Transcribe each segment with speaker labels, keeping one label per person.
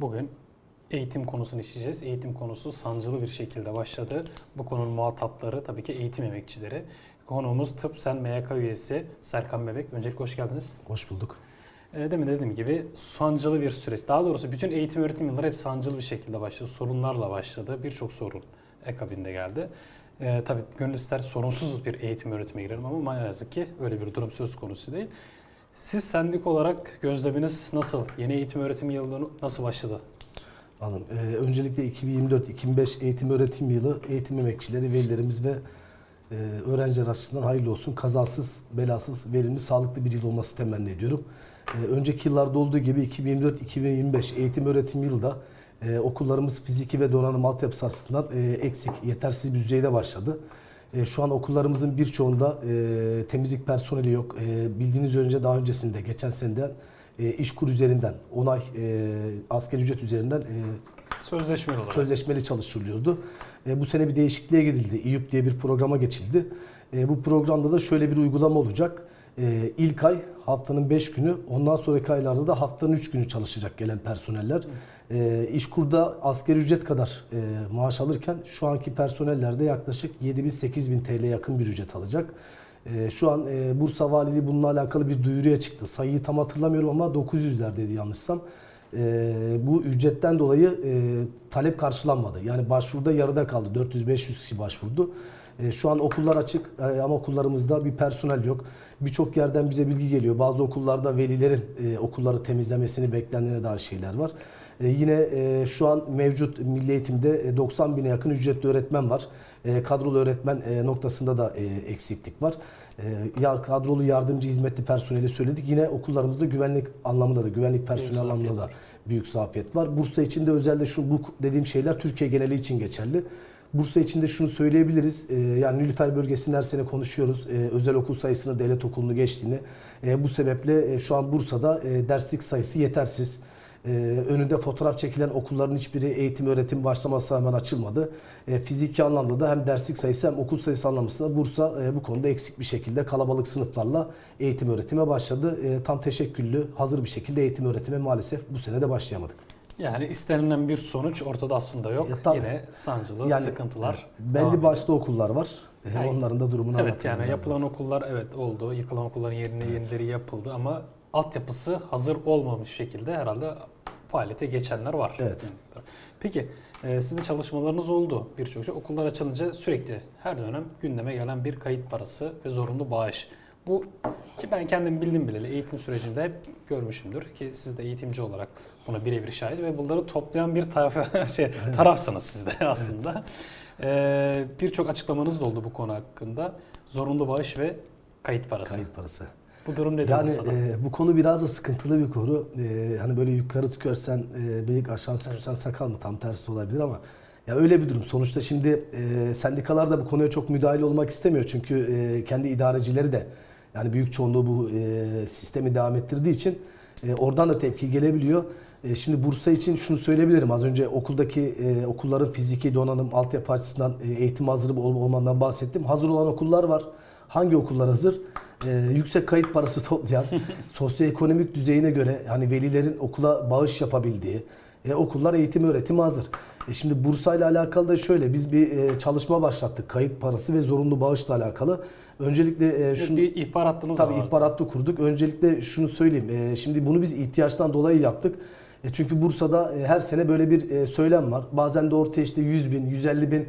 Speaker 1: bugün eğitim konusunu işleyeceğiz. Eğitim konusu sancılı bir şekilde başladı. Bu konunun muhatapları tabii ki eğitim emekçileri. Konuğumuz Tıp Sen MYK üyesi Serkan Bebek. Öncelikle hoş geldiniz.
Speaker 2: Hoş bulduk.
Speaker 1: E, demin dediğim gibi sancılı bir süreç. Daha doğrusu bütün eğitim öğretim yılları hep sancılı bir şekilde başladı. Sorunlarla başladı. Birçok sorun akabinde geldi. E, tabii gönül ister sorunsuz bir eğitim öğretime girelim ama ne yazık ki öyle bir durum söz konusu değil. Siz sendik olarak gözleminiz nasıl? Yeni eğitim öğretim yılı nasıl başladı?
Speaker 2: Anladım. Ee, öncelikle 2024-2025 eğitim öğretim yılı eğitim emekçileri, velilerimiz ve e, öğrenciler açısından hayırlı olsun. Kazasız, belasız, verimli, sağlıklı bir yıl olması temenni ediyorum. Ee, önceki yıllarda olduğu gibi 2024-2025 eğitim öğretim yılı da e, okullarımız fiziki ve donanım altyapısı açısından e, eksik, yetersiz bir düzeyde başladı. E, şu an okullarımızın birçoğunda e, temizlik personeli yok. E, bildiğiniz önce daha öncesinde geçen seneden e, işkur üzerinden, onay e, asgari ücret üzerinden e,
Speaker 1: Sözleşmeli olarak.
Speaker 2: sözleşmeli çalıştırılıyordu. E, bu sene bir değişikliğe gidildi. İYÜP diye bir programa geçildi. E, bu programda da şöyle bir uygulama olacak. E, ilk ay haftanın 5 günü, ondan sonraki aylarda da haftanın 3 günü çalışacak gelen personeller. E, İşkur'da asgari ücret kadar e, maaş alırken şu anki personellerde yaklaşık 7 bin TL yakın bir ücret alacak. E, şu an e, Bursa Valiliği bununla alakalı bir duyuruya çıktı. Sayıyı tam hatırlamıyorum ama 900'lerdeydi yanlışsam. E, bu ücretten dolayı e, talep karşılanmadı. Yani başvuruda yarıda kaldı. 400-500 kişi başvurdu. E, şu an okullar açık e, ama okullarımızda bir personel yok. Birçok yerden bize bilgi geliyor. Bazı okullarda velilerin e, okulları temizlemesini beklendiğine dair şeyler var. E, yine e, şu an mevcut milli eğitimde e, 90 bine yakın ücretli öğretmen var. E, kadrolu öğretmen e, noktasında da e, eksiklik var. E, ya kadrolu yardımcı hizmetli personeli söyledik. Yine okullarımızda güvenlik anlamında da güvenlik personeli
Speaker 1: zafiyet
Speaker 2: anlamında da büyük zafiyet var. Bursa için de özellikle şu bu dediğim şeyler Türkiye geneli için geçerli. Bursa için de şunu söyleyebiliriz. Ee, yani Nilüfer bölgesinde her sene konuşuyoruz. Ee, özel okul sayısını devlet okulunu geçtiğini. Ee, bu sebeple e, şu an Bursa'da e, derslik sayısı yetersiz. Ee, önünde fotoğraf çekilen okulların hiçbiri eğitim öğretim başlamasına rağmen açılmadı. Ee, fiziki anlamda da hem derslik sayısı hem okul sayısı anlamında Bursa e, bu konuda eksik bir şekilde kalabalık sınıflarla eğitim öğretime başladı. E, tam teşekküllü, hazır bir şekilde eğitim öğretime maalesef bu sene de başlayamadık.
Speaker 1: Yani istenilen bir sonuç ortada aslında yok.
Speaker 2: Ya tabii.
Speaker 1: Yine sancılı
Speaker 2: Yani,
Speaker 1: sıkıntılar.
Speaker 2: Belli başlı okullar var. E,
Speaker 1: Yani-
Speaker 2: Onların da durumunu
Speaker 1: Evet yani yapılan okullar evet oldu. Yıkılan okulların yerine yenileri yapıldı ama altyapısı hazır olmamış şekilde herhalde faaliyete geçenler var.
Speaker 2: Evet.
Speaker 1: Peki e, sizin çalışmalarınız oldu birçok şey. Okullar açılınca sürekli her dönem gündeme gelen bir kayıt parası ve zorunlu bağış. Bu ki ben kendim bildim bileli eğitim sürecinde hep görmüşümdür ki siz de eğitimci olarak buna birebir şahit ve bunları toplayan bir taraf, şey, tarafsınız siz de aslında. Ee, Birçok açıklamanız da oldu bu konu hakkında. Zorunlu bağış ve kayıt parası.
Speaker 2: Kayıt parası.
Speaker 1: Bu durum nedir
Speaker 2: Yani
Speaker 1: sana?
Speaker 2: e, bu konu biraz da sıkıntılı bir konu. E, hani böyle yukarı tükürsen e, bıyık aşağı tükürsen sakal mı tam tersi olabilir ama ya öyle bir durum. Sonuçta şimdi e, sendikalar da bu konuya çok müdahale olmak istemiyor. Çünkü e, kendi idarecileri de yani büyük çoğunluğu bu e, sistemi devam ettirdiği için e, oradan da tepki gelebiliyor. E, şimdi Bursa için şunu söyleyebilirim. Az önce okuldaki e, okulların fiziki donanım altyapı açısından e, eğitim hazır ol- olmandan bahsettim. Hazır olan okullar var. Hangi okullar hazır? Ee, yüksek kayıt parası toplayan, sosyoekonomik düzeyine göre hani velilerin okula bağış yapabildiği e, okullar eğitim öğretimi hazır. E, şimdi Bursa ile alakalı da şöyle biz bir e, çalışma başlattık kayıt parası ve zorunlu bağışla alakalı. Öncelikle e, şunu
Speaker 1: bir ihbar hattınız da
Speaker 2: Tabii
Speaker 1: var.
Speaker 2: ihbar hattı kurduk. Öncelikle şunu söyleyeyim. Ee, şimdi bunu biz ihtiyaçtan dolayı yaptık. E, çünkü Bursa'da e, her sene böyle bir e, söylem var. Bazen de ortaya işte 100 bin, 150 bin e,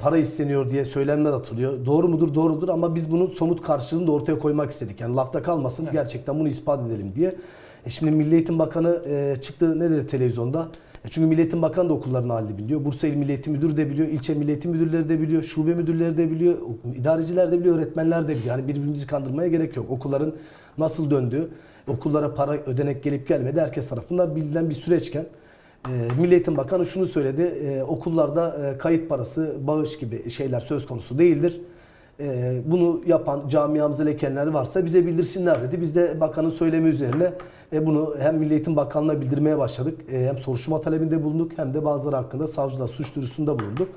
Speaker 2: para isteniyor diye söylemler atılıyor. Doğru mudur? Doğrudur ama biz bunun somut karşılığını da ortaya koymak istedik. Yani lafta kalmasın
Speaker 1: Evet.
Speaker 2: gerçekten bunu ispat edelim diye. E, şimdi Milli Eğitim Bakanı e, çıktı ne dedi televizyonda? E, çünkü Milli Eğitim Bakanı da okulların halini biliyor. Bursa İl Milli Eğitim Müdürü de biliyor. ilçe Milli Eğitim Müdürleri de biliyor. Şube müdürleri de biliyor. idareciler de biliyor. Öğretmenler de biliyor. Yani birbirimizi kandırmaya gerek yok. Okulların nasıl döndüğü, okullara para ödenek gelip gelmedi herkes tarafından bilinen bir süreçken e, Milli Eğitim Bakanı şunu söyledi. e, okullarda e, kayıt parası, bağış gibi şeyler söz konusu değildir. E, bunu yapan camiamızda lekenler varsa bize bildirsinler dedi. Biz de bakanın söylemi üzerine e, bunu hem Milli Eğitim Bakanlığı'na bildirmeye başladık. E, hem soruşturma talebinde bulunduk hem de bazıları hakkında savcılığa suç duyurusunda bulunduk.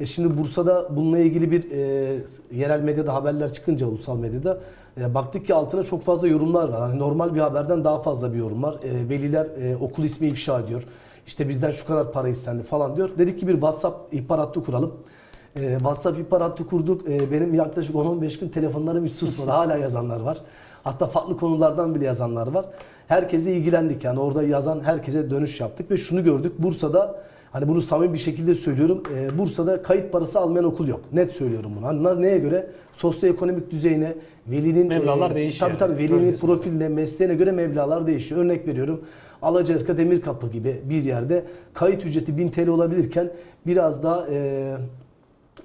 Speaker 2: E, şimdi Bursa'da bununla ilgili bir e, yerel medyada haberler çıkınca ulusal medyada e, baktık ki altına çok fazla yorumlar var. Hani normal bir haberden daha fazla bir yorum var. E, veliler e, okul ismi ifşa ediyor. İşte bizden şu kadar para istendi falan diyor. Dedik ki bir WhatsApp ihbar hattı kuralım. Ee, WhatsApp ihbar hattı kurduk. Ee, benim yaklaşık 10-15 gün telefonlarım hiç susmadı. Hala yazanlar var. Hatta farklı konulardan bile yazanlar var. Herkese ilgilendik yani orada yazan herkese dönüş yaptık ve şunu gördük. Bursa'da hani bunu samimi bir şekilde söylüyorum. e, Bursa'da kayıt parası almayan okul yok. Net söylüyorum bunu. Hani neye göre? Sosyoekonomik düzeyine, velinin
Speaker 1: Mevlalar değişiyor.
Speaker 2: Tabii tabii velinin
Speaker 1: Bölgesine.
Speaker 2: profiline, mesleğine göre mevlalar değişiyor. Örnek veriyorum. Alacaırka Demirkapı gibi bir yerde kayıt ücreti 1000 TL olabilirken biraz daha e,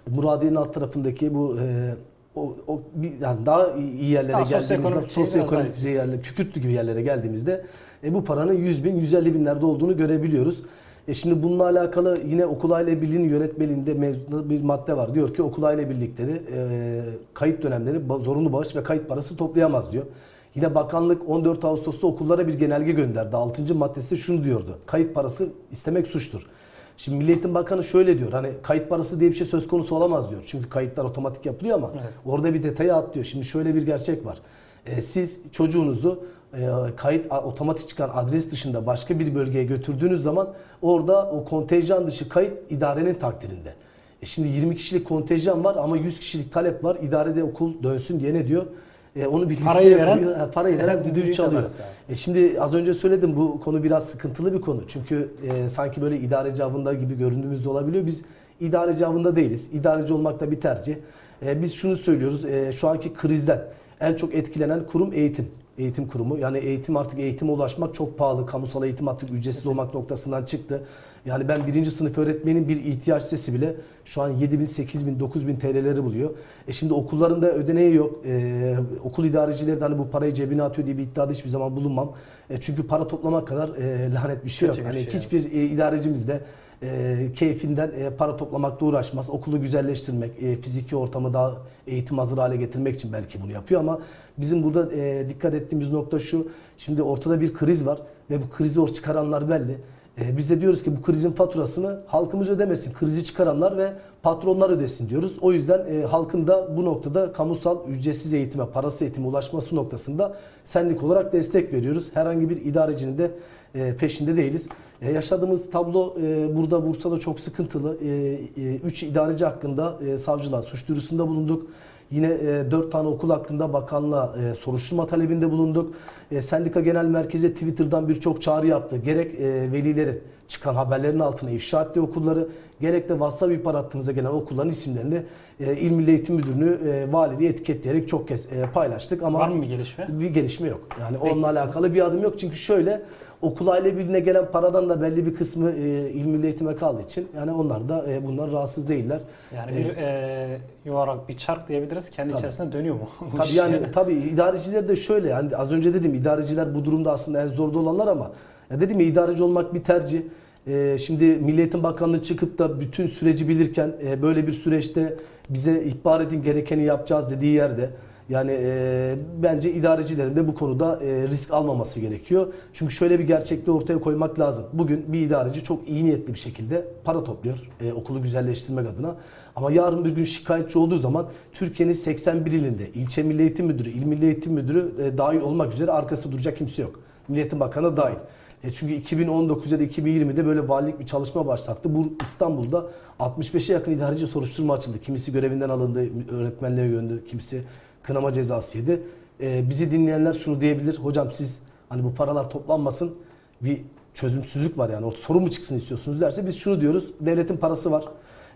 Speaker 2: Muradiye'nin alt tarafındaki bu e, o, o yani daha iyi yerlere
Speaker 1: Daha
Speaker 2: geldiğimizde
Speaker 1: sosyoekonomik
Speaker 2: düzey yerlere, kükürtlü gibi yerlere geldiğimizde e, bu paranın 100 bin, 150 binlerde olduğunu görebiliyoruz. E şimdi bununla alakalı yine okul aile birliğinin yönetmeliğinde mevzuda bir madde var. Diyor ki okul aile birlikleri e, kayıt dönemleri zorunlu bağış ve kayıt parası toplayamaz diyor. Yine bakanlık 14 Ağustos'ta okullara bir genelge gönderdi. 6. maddesi şunu diyordu. Kayıt parası istemek suçtur. Şimdi Milli Eğitim Bakanı şöyle diyor. Hani kayıt parası diye bir şey söz konusu olamaz diyor. Çünkü kayıtlar otomatik yapılıyor ama
Speaker 1: Evet.
Speaker 2: orada bir detaya atlıyor. Şimdi şöyle bir gerçek var. E, siz çocuğunuzu kayıt a- otomatik çıkan adres dışında başka bir bölgeye götürdüğünüz zaman orada o kontenjan dışı kayıt idarenin takdirinde. E şimdi 20 kişilik kontenjan var ama 100 kişilik talep var. İdarede okul dönsün diye ne diyor? E, onu bir
Speaker 1: Parayı veren-.
Speaker 2: Ha, parayı veren düdüğü çalıyor. E şimdi az önce söyledim bu konu biraz sıkıntılı bir konu. Çünkü e, sanki böyle idareci avında gibi göründüğümüzde olabiliyor. Biz idareci avında değiliz. İdareci olmak da bir tercih. E, biz şunu söylüyoruz. e, şu anki krizden en çok etkilenen kurum eğitim. Eğitim kurumu. Yani eğitim artık eğitime ulaşmak çok pahalı. Kamusal eğitim artık ücretsiz olmak noktasından çıktı. Yani ben birinci sınıf öğretmenin bir ihtiyaç sesi bile şu an 7 bin, 8 bin, 9 bin TL'leri buluyor. E şimdi okullarında ödeneği yok. E, okul idarecileri de hani bu parayı cebine atıyor diye bir iddiada hiçbir zaman bulunmam. E, çünkü para toplamak kadar e, lanet bir şey yok.
Speaker 1: Kötü bir
Speaker 2: Hani
Speaker 1: şey,
Speaker 2: hiçbir e, idarecimiz de e, keyfinden e, para toplamakla uğraşmaz. Okulu güzelleştirmek, e, fiziki ortamı daha eğitim hazır hale getirmek için belki bunu yapıyor ama bizim burada e, dikkat ettiğimiz nokta şu. Şimdi ortada bir kriz var ve bu krizi or çıkaranlar belli. E, biz de diyoruz ki bu krizin faturasını halkımız ödemesin. Krizi çıkaranlar ve patronlar ödesin diyoruz. O yüzden e, halkın da bu noktada kamusal ücretsiz eğitime, parası eğitime ulaşması noktasında sendik olarak destek veriyoruz. Herhangi bir idarecinin de e, peşinde değiliz. E, yaşadığımız tablo e, burada Bursa'da çok sıkıntılı. 3 idareci hakkında e, savcılığa suç duyurusunda bulunduk. Yine e, 4 tane okul hakkında bakanlığa e, soruşturma talebinde bulunduk. E, Sendika Genel Merkezi Twitter'dan birçok çağrı yaptı. Gerek e, velilerin çıkan haberlerin altına ifşa ettiği okulları, gerek de WhatsApp ihbar hattımıza gelen okulların isimlerini e, İl Milli Eğitim Müdürlüğü e, valiliği etiketleyerek çok kez e, paylaştık. Ama
Speaker 1: Var mı bir gelişme?
Speaker 2: bir gelişme yok. Yani onunla alakalı bir adım yok. Çünkü şöyle okul aile birliğine gelen paradan da belli bir kısmı e, İl Milli Eğitim'e kaldığı için yani onlar da e, bunlar rahatsız değiller.
Speaker 1: Yani bir
Speaker 2: Evet.
Speaker 1: e, yuvarlak bir çark diyebiliriz. Kendi
Speaker 2: Tabii.
Speaker 1: içerisinde dönüyor mu?
Speaker 2: Tabii yani tabii idareciler de şöyle yani az önce dedim idareciler bu durumda aslında en zorda olanlar ama ya dedim ya idareci olmak bir tercih. Ee, şimdi Milli Eğitim Bakanlığı çıkıp da bütün süreci bilirken e, böyle bir süreçte bize ihbar edin gerekeni yapacağız dediği yerde yani e, bence idarecilerin de bu konuda e, risk almaması gerekiyor. Çünkü şöyle bir gerçekliği ortaya koymak lazım. Bugün bir idareci çok iyi niyetli bir şekilde para topluyor e, okulu güzelleştirmek adına. Ama yarın bir gün şikayetçi olduğu zaman Türkiye'nin 81 ilinde ilçe milli eğitim müdürü, il milli eğitim müdürü e, dahil olmak üzere arkasında duracak kimse yok. Milli Eğitim Bakanı dahil. E çünkü 2019 ya da 2020'de böyle valilik bir çalışma başlattı. Bu İstanbul'da 65'e yakın idareci soruşturma açıldı. Kimisi görevinden alındı, öğretmenliğe yöndü, kimisi kınama cezası yedi. E, bizi dinleyenler şunu diyebilir. Hocam siz hani bu paralar toplanmasın bir çözümsüzlük var yani. O sorun mu çıksın istiyorsunuz derse biz şunu diyoruz. Devletin parası var.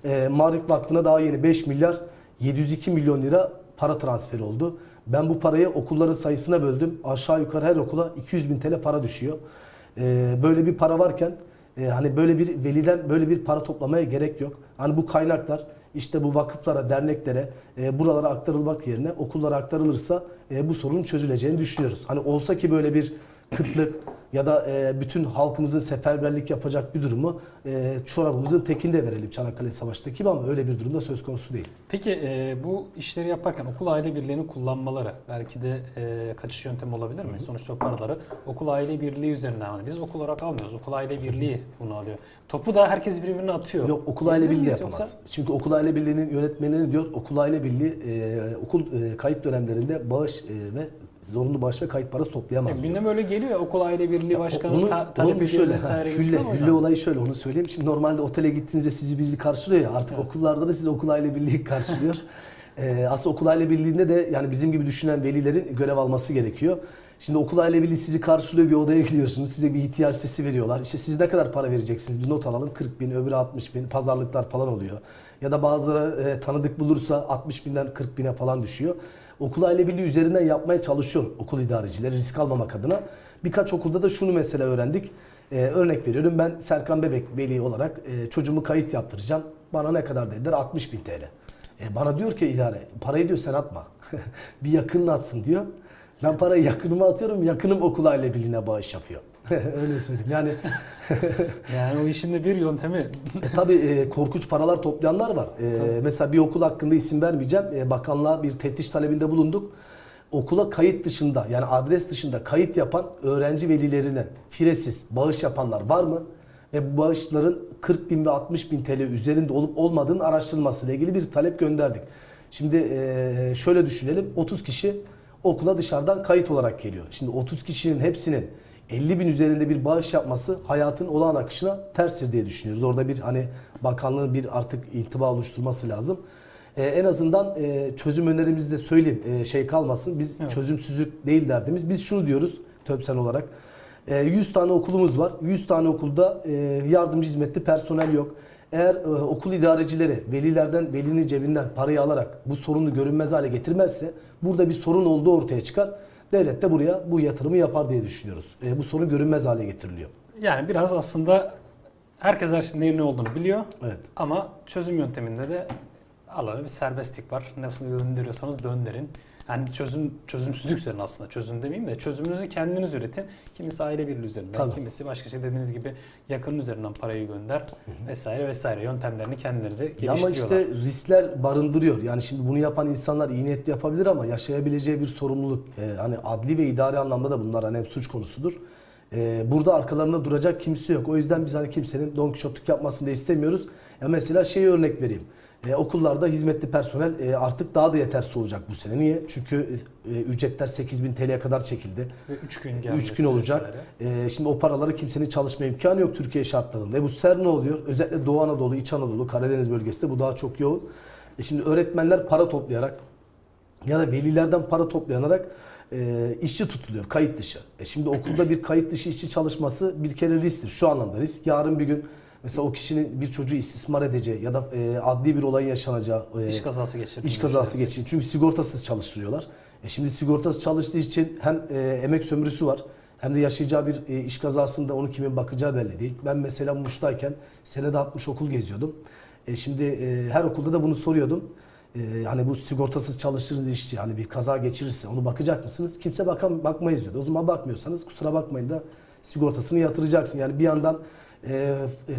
Speaker 2: E, Marif Vakfı'na daha yeni 5 milyar 702 milyon lira para transferi oldu. Ben bu parayı okulların sayısına böldüm. Aşağı yukarı her okula 200 bin TL para düşüyor. Ee, böyle bir para varken e, hani böyle bir veliden böyle bir para toplamaya gerek yok. Hani bu kaynaklar işte bu vakıflara, derneklere, e, buralara aktarılmak yerine okullara aktarılırsa e, bu sorunun çözüleceğini düşünüyoruz. Hani olsa ki böyle bir kıtlık ya da e, bütün halkımızın seferberlik yapacak bir durumu e, çorabımızın tekinde verelim Çanakkale Savaşı'ndaki gibi ama öyle bir durumda söz konusu değil.
Speaker 1: Peki e, bu işleri yaparken okul aile birliğini kullanmaları belki de e, kaçış yöntemi olabilir mi? Sonuçta o paraları okul aile birliği üzerinden alıyor. Biz okul olarak almıyoruz. Okul aile birliği bunu alıyor. Topu da herkes birbirine atıyor.
Speaker 2: Yok okul aile birliği yapamaz.
Speaker 1: yoksa?
Speaker 2: Çünkü okul aile birliğinin yönetmenleri diyor okul aile birliği e, okul e, kayıt dönemlerinde bağış e, ve zorunlu bağış ve kayıt parası toplayamaz.
Speaker 1: Yani
Speaker 2: diyor.
Speaker 1: gündem öyle geliyor ya okul aile birliği başkanı
Speaker 2: Onu-
Speaker 1: ta- talep ediyor
Speaker 2: şöyle,
Speaker 1: vesaire
Speaker 2: hülle, hülle olayı şöyle onu söyleyeyim. Şimdi normalde otele gittiğinizde sizi bizi karşılıyor ya artık
Speaker 1: Evet.
Speaker 2: okullarda da sizi okul aile birliği karşılıyor. Ee, aslında okul aile birliğinde de yani bizim gibi düşünen velilerin görev alması gerekiyor. Şimdi okul aile birliği sizi karşılıyor bir odaya gidiyorsunuz. Size bir ihtiyaç sesi veriyorlar. İşte siz ne kadar para vereceksiniz? Bir not alalım 40 bin, öbürü 60 bin. Pazarlıklar falan oluyor. Ya da bazıları e, tanıdık bulursa 60 binden 40 bine falan düşüyor. Okul aile birliği üzerinden yapmaya çalışıyor okul idarecileri risk almamak adına. Birkaç okulda da şunu mesela öğrendik. Ee, örnek veriyorum ben Serkan Bebek veli olarak e, çocuğumu kayıt yaptıracağım. Bana ne kadar dediler? 60 bin TL. E, bana diyor ki idare parayı diyor sen atma. bir yakının atsın diyor. Ben parayı yakınıma atıyorum. Yakınım okul aile birliğine bağış yapıyor. Öyle söyleyeyim. Yani
Speaker 1: Yani o işin de bir yöntemi.
Speaker 2: e, tabii e, korkunç paralar toplayanlar var. E,
Speaker 1: Tabii.
Speaker 2: mesela bir okul hakkında isim vermeyeceğim. E, bakanlığa bir teftiş talebinde bulunduk. Okula kayıt dışında yani adres dışında kayıt yapan öğrenci velilerine firesiz bağış yapanlar var mı? Ve bu bağışların 40 bin ve 60 bin TL üzerinde olup olmadığının araştırılmasıyla ilgili bir talep gönderdik. Şimdi e, şöyle düşünelim 30 kişi okula dışarıdan kayıt olarak geliyor. Şimdi 30 kişinin hepsinin 50 bin üzerinde bir bağış yapması hayatın olağan akışına terstir diye düşünüyoruz. Orada bir hani bakanlığın bir artık intiba oluşturması lazım. Ee, en azından e, çözüm önerimizi de söyleyeyim e, şey kalmasın. Biz
Speaker 1: Evet.
Speaker 2: çözümsüzlük değil derdimiz. Biz şunu diyoruz TÖPSEN olarak. E, 100 tane okulumuz var. 100 tane okulda e, yardımcı hizmetli personel yok. Eğer e, okul idarecileri velilerden velinin cebinden parayı alarak bu sorunu görünmez hale getirmezse burada bir sorun olduğu ortaya çıkar. Devlet de buraya bu yatırımı yapar diye düşünüyoruz. E, bu sorun görünmez hale getiriliyor.
Speaker 1: Yani biraz aslında herkes her şeyin neyin ne olduğunu biliyor.
Speaker 2: Evet.
Speaker 1: Ama çözüm yönteminde de Allah'a bir serbestlik var. Nasıl döndürüyorsanız döndürün. Yani çözüm çözümsüzlük üzerine aslında. Çözüm demeyeyim de çözümünüzü kendiniz üretin. Kimisi aile birliği üzerinden,
Speaker 2: Tabii.
Speaker 1: kimisi başka şey dediğiniz gibi yakının üzerinden parayı gönder vesaire vesaire yöntemlerini kendilerinize
Speaker 2: Ya
Speaker 1: geliştiriyorlar.
Speaker 2: ama işte riskler barındırıyor. Yani şimdi bunu yapan insanlar iyi niyetli yapabilir ama yaşayabileceği bir sorumluluk. e, hani adli ve idari anlamda da bunlar hani hep suç konusudur. E, burada arkalarında duracak kimse yok. O yüzden biz hani kimsenin Don Kişotluk yapmasını da istemiyoruz. Ya mesela şey örnek vereyim. E, okullarda hizmetli personel e, artık daha da yetersiz olacak bu sene. Niye? Çünkü e, ücretler 8000 TL'ye kadar çekildi.
Speaker 1: Ve 3 gün
Speaker 2: 3
Speaker 1: gelmesi
Speaker 2: gün olacak. Ee, şimdi o paraları kimsenin çalışma imkanı yok Türkiye şartlarında. E bu ser ne oluyor? Özellikle Doğu Anadolu, İç Anadolu, Karadeniz bölgesinde bu daha çok yoğun. E şimdi öğretmenler para toplayarak ya da velilerden para toplayarak e, işçi tutuluyor kayıt dışı. E şimdi okulda bir kayıt dışı işçi çalışması bir kere risktir. Şu anlamda risk. Yarın bir gün mesela o kişinin bir çocuğu istismar edeceği ya da e, adli bir olay yaşanacağı e,
Speaker 1: İş kazası geçirdim.
Speaker 2: İş kazası geçirin. Çünkü sigortasız çalıştırıyorlar. E şimdi sigortasız çalıştığı için hem e, emek sömürüsü var hem de yaşayacağı bir e, iş kazasında onu kimin bakacağı belli değil. Ben mesela Muş'tayken senede 60 okul geziyordum. E şimdi e, her okulda da bunu soruyordum. E, hani bu sigortasız çalıştığınız işçi hani bir kaza geçirirse onu bakacak mısınız? Kimse bakam bakmayız diyordu. O zaman bakmıyorsanız kusura bakmayın da sigortasını yatıracaksın. Yani bir yandan e, e,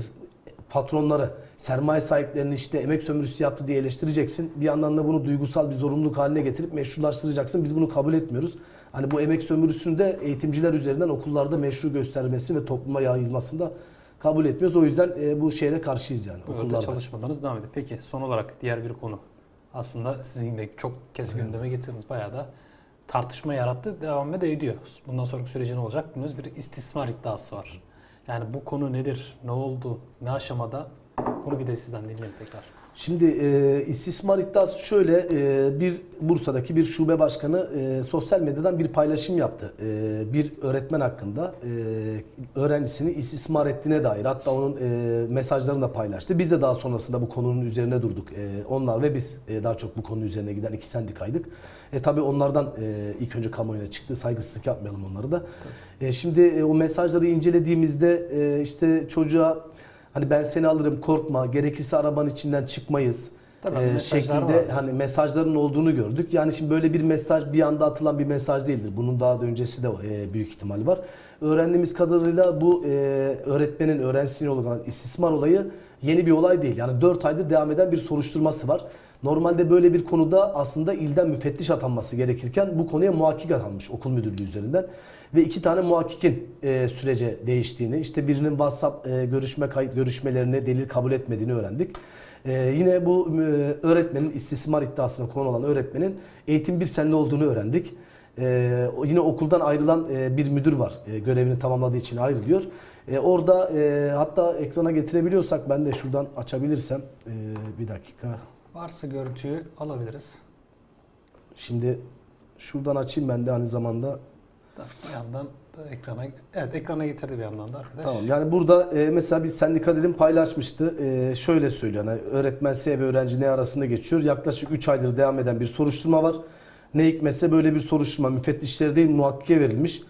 Speaker 2: patronları, sermaye sahiplerini işte emek sömürüsü yaptı diye eleştireceksin. Bir yandan da bunu duygusal bir zorunluluk haline getirip meşrulaştıracaksın. Biz bunu kabul etmiyoruz. Hani bu emek sömürüsünü de eğitimciler üzerinden okullarda meşru göstermesini ve topluma yayılmasını da kabul etmiyoruz. O yüzden e, bu şeye karşıyız yani
Speaker 1: Böyle
Speaker 2: okullarda.
Speaker 1: çalışmalarınız devam ediyor. Peki son olarak diğer bir konu. Aslında sizin de çok kez gündeme getirdiğiniz bayağı da tartışma yarattı. Devam da ediyor. Bundan sonraki süreci ne olacak bilmiyoruz. Bir istismar iddiası var. Yani bu konu nedir? Ne oldu? Ne aşamada? Bunu bir de sizden dinleyelim tekrar.
Speaker 2: Şimdi e, istismar iddiası şöyle e, bir Bursa'daki bir şube başkanı e, sosyal medyadan bir paylaşım yaptı. E, bir öğretmen hakkında e, öğrencisini istismar ettiğine dair hatta onun e, mesajlarını da paylaştı. Biz de daha sonrasında bu konunun üzerine durduk. E, onlar ve biz e, daha çok bu konu üzerine giden iki sendikaydık. E, tabii onlardan e, ilk önce kamuoyuna çıktı. Saygısızlık yapmayalım onları da. E, şimdi e, o mesajları incelediğimizde e, işte çocuğa Hani ben seni alırım korkma gerekirse arabanın içinden çıkmayız
Speaker 1: Tabii
Speaker 2: e,
Speaker 1: mesajlar
Speaker 2: şeklinde
Speaker 1: var.
Speaker 2: hani mesajların olduğunu gördük. Yani şimdi böyle bir mesaj bir anda atılan bir mesaj değildir. Bunun daha da öncesi de e, büyük ihtimal var. Öğrendiğimiz kadarıyla bu e, öğretmenin öğrencisine olan istismar olayı yeni bir olay değil. Yani 4 aydır devam eden bir soruşturması var. Normalde böyle bir konuda aslında ilden müfettiş atanması gerekirken bu konuya muhakkik atanmış okul müdürlüğü üzerinden. Ve iki tane muhakkikin e, sürece değiştiğini, işte birinin WhatsApp e, görüşme kayıt görüşmelerini delil kabul etmediğini öğrendik. E, yine bu e, öğretmenin istismar iddiasına konu olan öğretmenin eğitim bir senli olduğunu öğrendik. e, o- yine okuldan ayrılan e, bir müdür var. E, görevini tamamladığı için ayrılıyor. E, orada e, hatta ekrana getirebiliyorsak ben de şuradan açabilirsem e, bir dakika.
Speaker 1: Varsa görüntüyü alabiliriz.
Speaker 2: Şimdi şuradan açayım ben de aynı zamanda.
Speaker 1: Bir yandan da ekrana evet ekrana getirdi bir yandan da arkadaş.
Speaker 2: Tamam yani burada e, mesela bir sendikalerin paylaşmıştı. E, şöyle söylüyor. Yani öğretmen S ve öğrenci ne arasında geçiyor. Yaklaşık 3 aydır devam eden bir soruşturma var. Ne hikmetse böyle bir soruşturma müfettişlere değil muhakkiye verilmiş.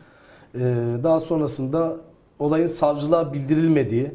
Speaker 2: E, daha sonrasında olayın savcılığa bildirilmediği,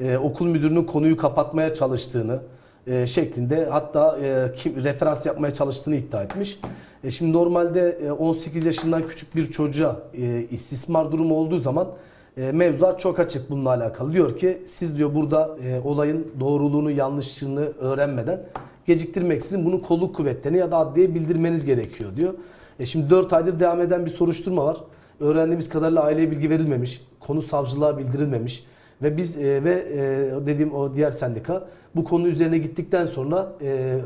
Speaker 2: e, okul müdürünün konuyu kapatmaya çalıştığını e, şeklinde hatta e, kim, referans yapmaya çalıştığını iddia etmiş. E, şimdi normalde e, 18 yaşından küçük bir çocuğa e, istismar durumu olduğu zaman e, mevzuat çok açık bununla alakalı. Diyor ki siz diyor burada e, olayın doğruluğunu yanlışlığını öğrenmeden geciktirmeksizin bunu kolluk kuvvetlerine ya da adliyeye bildirmeniz gerekiyor diyor. E, şimdi 4 aydır devam eden bir soruşturma var. Öğrendiğimiz kadarıyla aileye bilgi verilmemiş. Konu savcılığa bildirilmemiş. Ve biz e, ve e, dediğim o diğer sendika bu konu üzerine gittikten sonra e,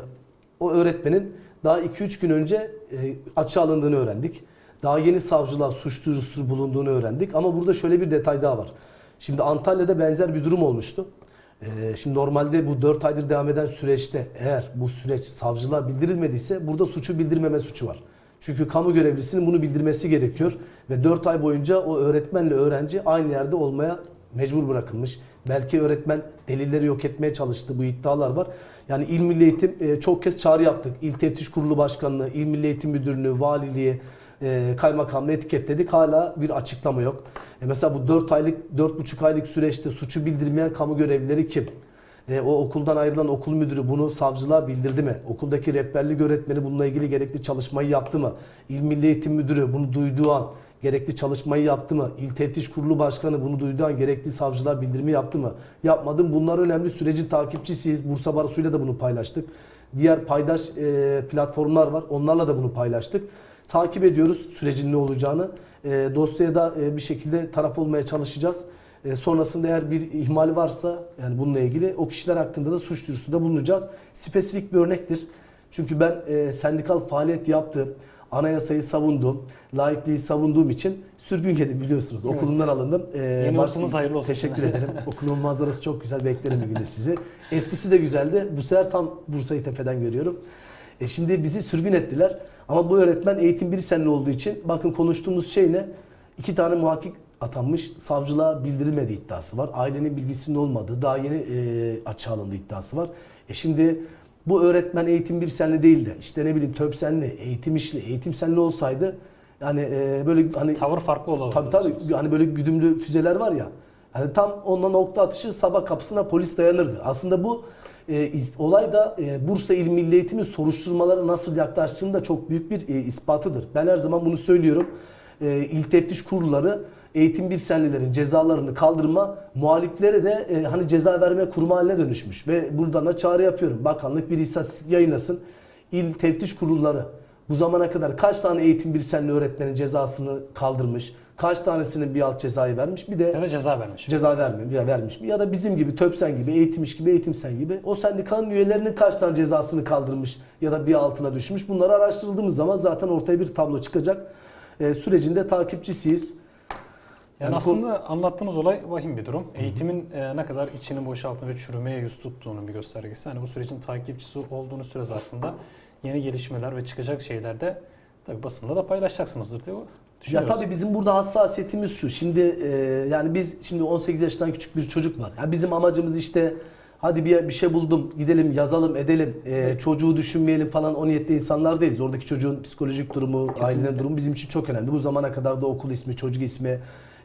Speaker 2: o öğretmenin daha 2-3 gün önce e, açığa alındığını öğrendik. Daha yeni savcılığa suç duyurusu bulunduğunu öğrendik. Ama burada şöyle bir detay daha var. Şimdi Antalya'da benzer bir durum olmuştu. E, şimdi normalde bu 4 aydır devam eden süreçte eğer bu süreç savcılığa bildirilmediyse burada suçu bildirmeme suçu var. Çünkü kamu görevlisinin bunu bildirmesi gerekiyor ve 4 ay boyunca o öğretmenle öğrenci aynı yerde olmaya mecbur bırakılmış. Belki öğretmen delilleri yok etmeye çalıştı. Bu iddialar var. Yani İl Milli Eğitim e, çok kez çağrı yaptık. İl Teftiş Kurulu Başkanlığı, İl Milli Eğitim Müdürlüğü, Valiliği, e, kaymakamlığı etiketledik. Hala bir açıklama yok. E, mesela bu 4 aylık, 4,5 aylık süreçte suçu bildirmeyen kamu görevlileri kim? E, o okuldan ayrılan okul müdürü bunu savcılığa bildirdi mi? Okuldaki rehberlik öğretmeni bununla ilgili gerekli çalışmayı yaptı mı? İl Milli Eğitim Müdürü bunu duyduğu an gerekli çalışmayı yaptı mı? İl Teftiş Kurulu Başkanı bunu duyduğu an gerekli savcılığa bildirimi yaptı mı? Yapmadım. Bunlar önemli. Sürecin takipçisiyiz. Bursa Barosu'yla da bunu paylaştık. Diğer paydaş e, platformlar var. Onlarla da bunu paylaştık. Takip ediyoruz sürecin ne olacağını. E, dosyaya da e, bir şekilde taraf olmaya çalışacağız. E, sonrasında eğer bir ihmal varsa yani bununla ilgili o kişiler hakkında da suç duyurusunda bulunacağız. Spesifik bir örnektir. Çünkü ben e, sendikal faaliyet yaptım. Anayasayı savundum. Laikliği savunduğum için sürgün yedim biliyorsunuz.
Speaker 1: Evet.
Speaker 2: Okulumdan alındım. E,
Speaker 1: Yeni
Speaker 2: baş-
Speaker 1: okulunuz hayırlı olsun.
Speaker 2: Teşekkür ederim. Okulumun manzarası çok güzel. Beklerim bir gün de sizi. Eskisi de güzeldi. Bu sefer tam Bursa'yı tepeden görüyorum. E şimdi bizi sürgün ettiler. Ama bu öğretmen eğitim bir senli olduğu için bakın konuştuğumuz şey ne? İki tane muhakkik atanmış. Savcılığa bildirilmedi iddiası var. Ailenin bilgisinin olmadığı daha yeni e, açığa alındı iddiası var. E şimdi bu öğretmen eğitim bir senli değil de işte ne bileyim töp senli, eğitim işli, eğitim senli olsaydı yani e, böyle hani
Speaker 1: Tavır farklı olabilir.
Speaker 2: Tabii tabii. Hani böyle güdümlü füzeler var ya. Hani tam onunla nokta atışı sabah kapısına polis dayanırdı. Aslında bu e, iz- olay da e, Bursa İl Milli Eğitim'in soruşturmalara nasıl yaklaştığının da çok büyük bir e, ispatıdır. Ben her zaman bunu söylüyorum. E, İl Teftiş Kurulları eğitim bir senlilerin cezalarını kaldırma, muhaliflere de e, hani ceza verme kurumu haline dönüşmüş. Ve buradan da çağrı yapıyorum. Bakanlık bir istatistik yayınlasın. İl Teftiş Kurulları bu zamana kadar kaç tane eğitim bir senli öğretmenin cezasını kaldırmış? Kaç tanesinin bir alt cezayı vermiş? Bir de
Speaker 1: Ya da ceza vermiş.
Speaker 2: ceza vermiyor ya vermiş mi? Ya da bizim gibi TÖPSEN gibi, eğitim iş gibi, eğitim sen gibi o sendikanın üyelerinin kaç tane cezasını kaldırmış ya da bir altına düşmüş? Bunları araştırıldığımız zaman zaten ortaya bir tablo çıkacak. Ee, sürecinde takipçisiyiz.
Speaker 1: Yani,
Speaker 2: Yani bu-
Speaker 1: aslında anlattığınız olay vahim bir durum. Eğitimin e, ne kadar içinin boşaltma ve çürümeye yüz tuttuğunun bir göstergesi. Hani bu sürecin takipçisi olduğunu süre zarfında yeni gelişmeler ve çıkacak şeyler de tabii basında da paylaşacaksınızdır diye
Speaker 2: Ya tabii bizim burada hassasiyetimiz şu. Şimdi e, yani biz şimdi 18 yaşından küçük bir çocuk var. Ya bizim amacımız işte hadi bir bir şey buldum gidelim yazalım edelim e, çocuğu düşünmeyelim falan o niyette insanlar değiliz. Oradaki çocuğun psikolojik durumu, ailenin durumu bizim için çok önemli. Bu zamana kadar da okul ismi, çocuk ismi,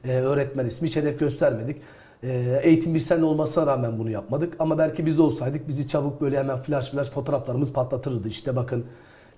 Speaker 2: e, öğretmen ismi hiç hedef göstermedik. E, eğitim bir sene olmasına rağmen bunu yapmadık. Ama belki biz olsaydık bizi çabuk böyle hemen flash flash fotoğraflarımız patlatırdı. İşte bakın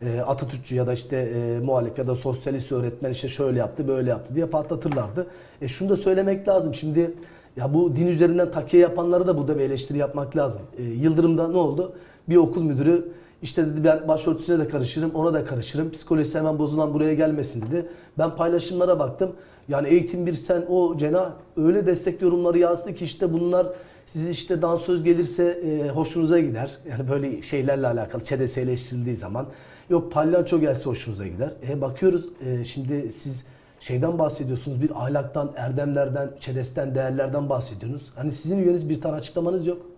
Speaker 2: e, Atatürkçü ya da işte e, muhalif ya da sosyalist öğretmen işte şöyle yaptı böyle yaptı diye patlatırlardı. E, şunu da söylemek lazım. Şimdi ya bu din üzerinden takiye yapanları da burada bir eleştiri yapmak lazım. E, Yıldırım'da ne oldu? Bir okul müdürü İşte dedi ben başörtüsüne de karışırım, ona da karışırım. Psikolojisi hemen bozulan buraya gelmesin dedi. Ben paylaşımlara baktım. Yani eğitim bir sen o cenah öyle destek yorumları yazdı ki işte bunlar sizi işte dansöz gelirse e, hoşunuza gider. Yani böyle şeylerle alakalı ÇEDES eleştirildiği zaman. Yok palyaço gelse hoşunuza gider. E bakıyoruz e, şimdi siz şeyden bahsediyorsunuz. Bir ahlaktan, erdemlerden, ÇEDES'ten, değerlerden bahsediyorsunuz. Hani sizin üyeniz bir tane açıklamanız yok.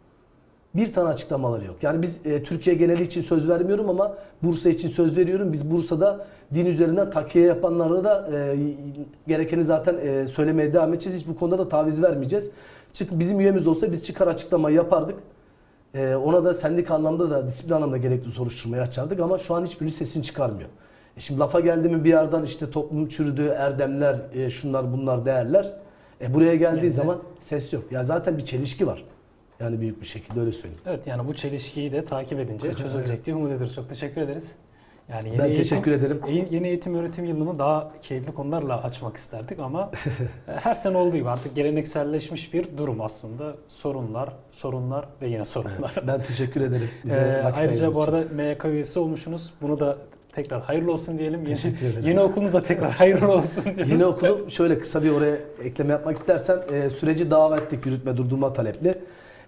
Speaker 2: Bir tane açıklamaları yok. Yani biz e, Türkiye geneli için söz vermiyorum ama Bursa için söz veriyorum. Biz Bursa'da din üzerinden takiye yapanlara da e, gerekeni zaten e, söylemeye devam edeceğiz. Hiç bu konuda da taviz vermeyeceğiz. Çık, bizim üyemiz olsa biz çıkar açıklama yapardık. E, ona da sendik anlamda da disiplin anlamda gerekli soruşturmayı açardık ama şu an hiçbiri sesini çıkarmıyor. E şimdi lafa geldi mi bir yerden işte toplum çürüdü, erdemler, e, şunlar bunlar değerler. E buraya geldiği
Speaker 1: Yani-
Speaker 2: zaman ses yok. Ya zaten bir çelişki var. Yani büyük bir şekilde öyle söyleyeyim.
Speaker 1: Evet yani bu çelişkiyi de takip edince çözülecek diye umut ediyoruz. Çok teşekkür ederiz. Yani yeni
Speaker 2: Ben
Speaker 1: eğitim,
Speaker 2: teşekkür ederim.
Speaker 1: Yeni eğitim öğretim yılını daha keyifli konularla açmak isterdik ama her sene olduğu gibi artık gelenekselleşmiş bir durum aslında. Sorunlar, sorunlar ve yine sorunlar.
Speaker 2: Ben teşekkür ederim. Bize
Speaker 1: Ee, ayrıca bu
Speaker 2: için.
Speaker 1: arada MYK üyesi olmuşsunuz. Bunu da tekrar hayırlı olsun diyelim. Yeni,
Speaker 2: Teşekkür ederim.
Speaker 1: yeni okulunuz da tekrar hayırlı olsun diyoruz.
Speaker 2: Yeni okulum şöyle kısa bir oraya ekleme yapmak istersem e, süreci davet ettik yürütme durdurma talepli.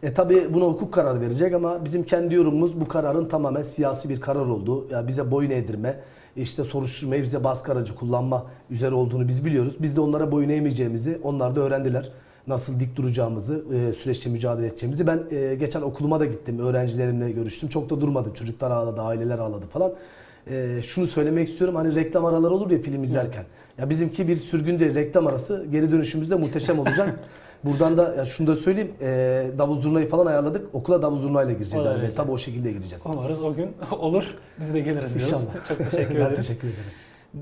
Speaker 2: E tabi buna hukuk kararı verecek ama bizim kendi yorumumuz bu kararın tamamen siyasi bir karar olduğu. Ya bize boyun eğdirme, işte soruşturmayı bize baskı aracı kullanma üzere olduğunu biz biliyoruz. Biz de onlara boyun eğmeyeceğimizi onlar da öğrendiler. Nasıl dik duracağımızı, e, süreçte mücadele edeceğimizi. Ben e, geçen okuluma da gittim, öğrencilerimle görüştüm. Çok da durmadım. Çocuklar ağladı, aileler ağladı falan. E, şunu söylemek istiyorum. Hani reklam araları olur ya film izlerken. Ya bizimki bir sürgün değil, reklam arası. Geri dönüşümüz de muhteşem olacak. Buradan da ya şunu da söyleyeyim. E, davul zurnayı falan ayarladık. Okula davul zurnayla gireceğiz.
Speaker 1: O
Speaker 2: Yani.
Speaker 1: derece.
Speaker 2: Tabii o şekilde gireceğiz.
Speaker 1: Umarız o gün olur. Biz de geliriz diyoruz.
Speaker 2: İnşallah.
Speaker 1: Çok teşekkür
Speaker 2: Ben
Speaker 1: ederiz.
Speaker 2: teşekkür ederim.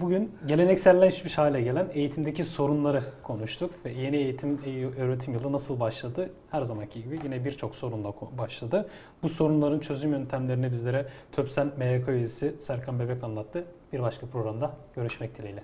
Speaker 1: Bugün gelenekselleşmiş hale gelen eğitimdeki sorunları konuştuk ve yeni eğitim e, öğretim yılı nasıl başladı? Her zamanki gibi yine birçok sorunla başladı. Bu sorunların çözüm yöntemlerini bizlere TÖPSEN MYK üyesi Serkan Bebek anlattı. Bir başka programda görüşmek dileğiyle.